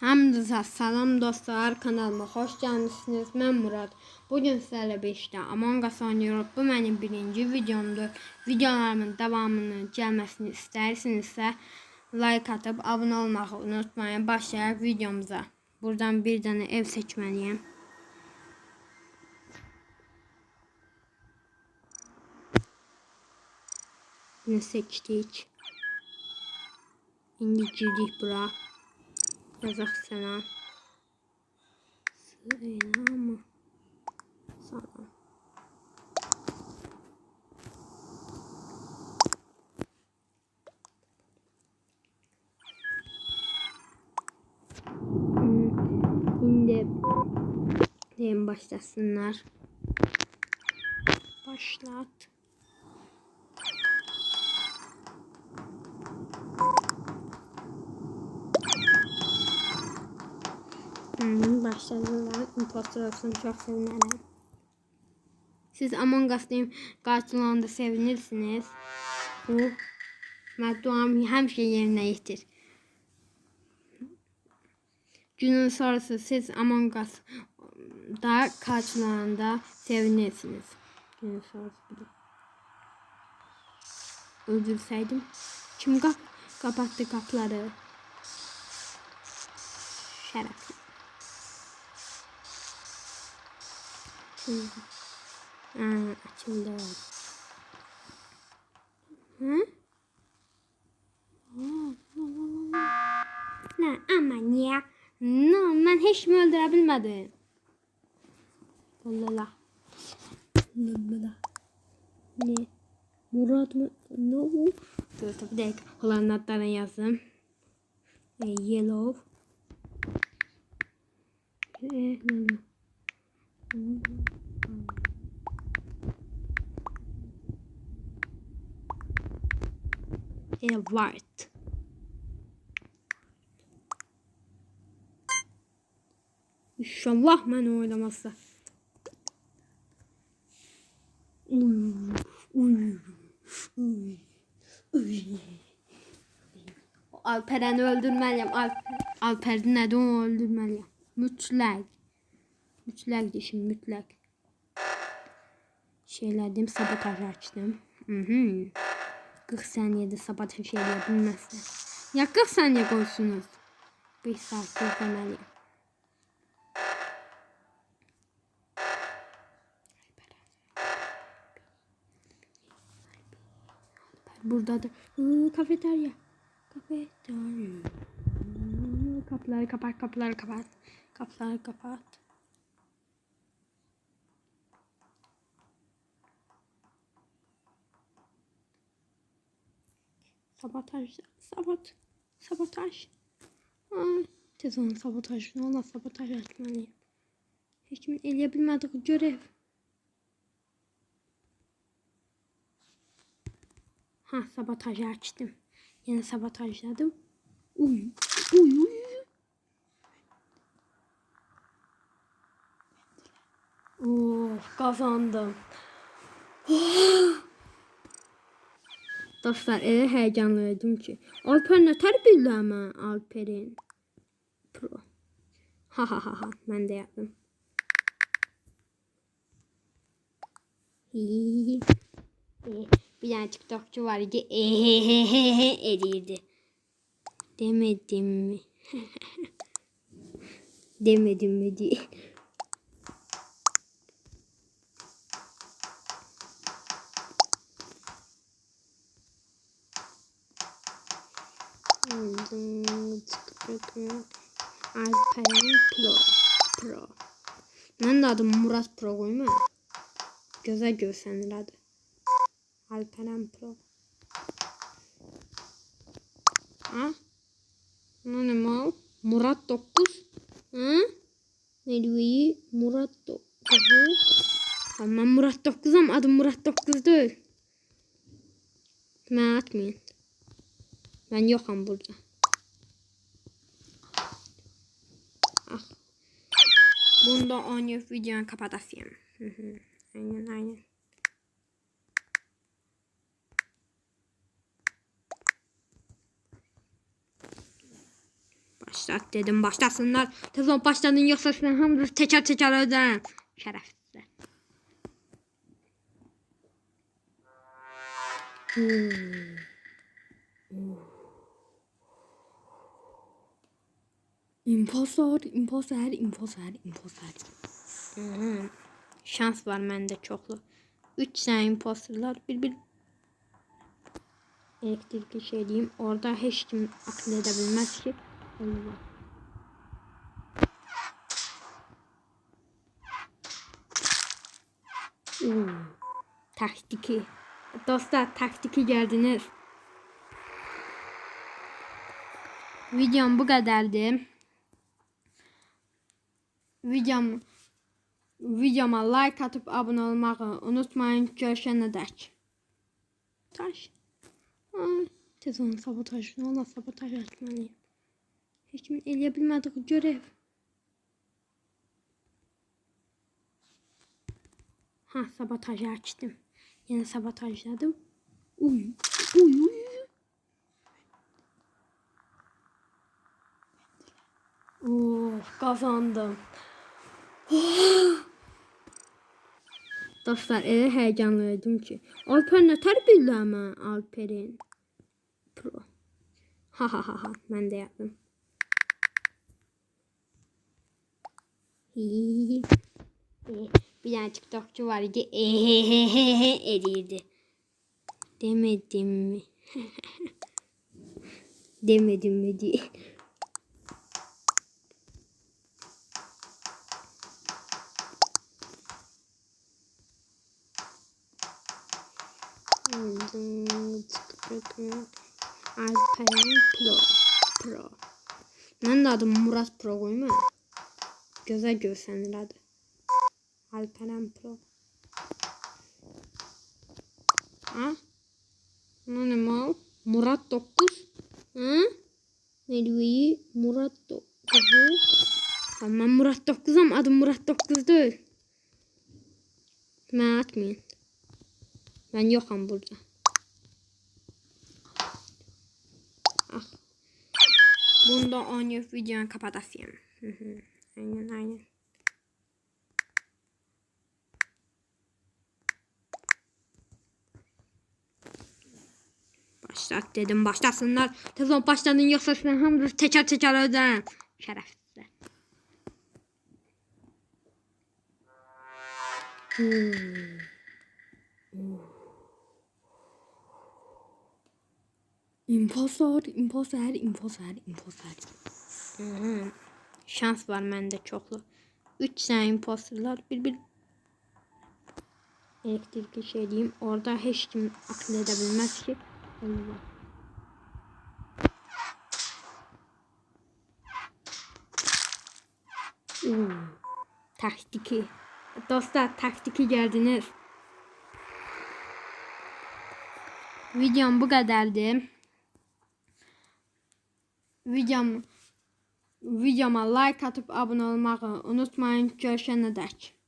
Hamınıza salam dostlar, kanalıma hoş geldiniz. Ben Murat. Bugün sizlerle birlikte Among Us oynuyoruz. Bu benim birinci videomdur. Videolarımın devamını gelmesini istersinizse like atıp abone olmayı unutmayın. Başlayalım videomuza. Buradan bir tane ev seçmeliyim. Ne seçtik? İndi girdik bura. Yazaq sənə. Sırayla mı? Sana. Hmm, Şimdi deyim başlasınlar. Başlat. Hmm, başladılar. Impostor olsun çok sevinirim. Siz Among Us'ın karşılığında sevinirsiniz. Bu Medduam her şey yerine getir. Günün sonrası siz Among Us da karşılığında sevinirsiniz. Günün sonrası bile. Öldürseydim. Kim kap kapattı kapıları? Şerefsiz. Şimdi. Aa, açıldı. Hı? Ne aman ya. No, ben hiç mi öldürebilmedim? Allah Allah. Ne? Murat mı? No. Dur bir dakika. Hollanda'dan yazdım. E, yellow. E, no, no. E, white. İnşallah ben oynamazsa. Uy, uy, uy, uy. Alperen'i öldürmeliyim. Alper, Alper'i neden öldürmeliyim? Mütlak. Mütlak dişim mütlak. Şeylerdim sabotaj açtım. Hı hı. 40 saniyede sabotaj edebilmezler. Ya 40 saniye koysunuz. 5 saat beklemeliyim. Buradadır. Hı, kafeterya. Kafeterya. Hı, Kapıları kapat, kapıları kapat. Kapıları kapat. Sabotaj, sabot, sabotaj. Ay, tez olun sabotaj. Ne olur sabotaj etmeliyim. Hiçbir eleyebilmedik görev. Ha sabotajı açtım. Yine sabotajladım. Uy, uy, uy. Oh, kazandım. Dostlar elə heyecanlıydım ki. Alper ne terbiyeli ama Alper'in. Pro. Ha ha ha ha. Ben de yaptım. Bir tane TikTokçu var idi. Ehehehe edildi. Demedim mi? Demedim mi diye. Alperen Pro. Pro. Ben de adım Murat Pro koyma. Göze görsenir adı. Alperen Pro. Ha? Ne ne mal? Murat 9. Ha? Ne diyor? Murat 9. Tamam Murat 9'am adım Murat 9 değil. Ben atmayın. Ben yokum burada. Ah. Bunda oynayıp videonu hı. aynen aynen. Başlat dedim başlasınlar. Ol başladın yoksa sizin hamınızı teker teker öderim. Şerefsizler. İmpostor, imposter, imposter, imposter. Hmm. Şans var məndə çoxlu. 3 tane imposterlar bir-bir elektrikli şey diyeyim. Orada heç kim akıl edə ki. Allah. Oo, taktiki. Dostlar taktiki geldiniz. Videom bu kadardı. Videom videoma like atıp abone olmağı unutmayın. Görüşene dek. Taş. Ay, tez olun sabotaj. Ne ola sabotaj etmeliyim. Hiç kimin eləyə bilmədiyi görev. Ha sabotajı açtım. Yine sabotajladım. Uy, uy, uy. Oh, kazandım. Dostlar elə həyecanlıydım ki. Alper nə tərbiyələmə Alperin. Pro. Ha ha ha ha. Mən də yaptım. Bir tane TikTokçu var idi. Ehehehe eliydi. Demedim mi? Demedim mi diye. Alperen Pro. Pro. Ben de adım Murat Pro koyma. Göze görsenir adı. Alperen Pro. Ha? Bu ne mal? Murat 9. Ha? Nereye? Murat 9'u. Tamam Murat 9'um adım Murat 9 değil. Ben atmayın. Ben yokum burada. Ah. Bunda oynayıp videonu hı. aynen aynen. Başlat dedim başlasınlar. Ol başladın yoksa sizin hamınızı teker teker öderim. Şerefsizler. Hmm. İmpostor, imposter, imposter. Hmm. Şans var məndə çoxlu. 3 tane imposterlar bir-bir elektrikli şey diyeyim. Orada heç kim akıl edə bilməz ki. Allah. Taktiki. Dostlar taktiki geldiniz. Videom bu kadardı. Videom videoma like atıp abone olmağı unutmayın. Görüşene dek.